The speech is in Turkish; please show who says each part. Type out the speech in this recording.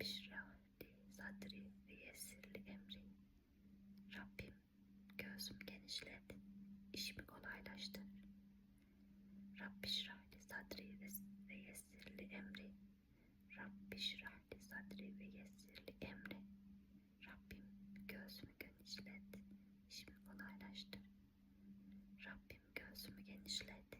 Speaker 1: Rabbi şrahli sadri ve yesirli emri. Rabbim göğsüm genişlet, işimi kolaylaştır. Rabbi şrahli sadri ve, yesirli emri. Rabbi şrahli sadri ve yesirli emri. Rabbim göğsümü genişlet, işimi kolaylaştır. Rabbim göğsümü genişlet,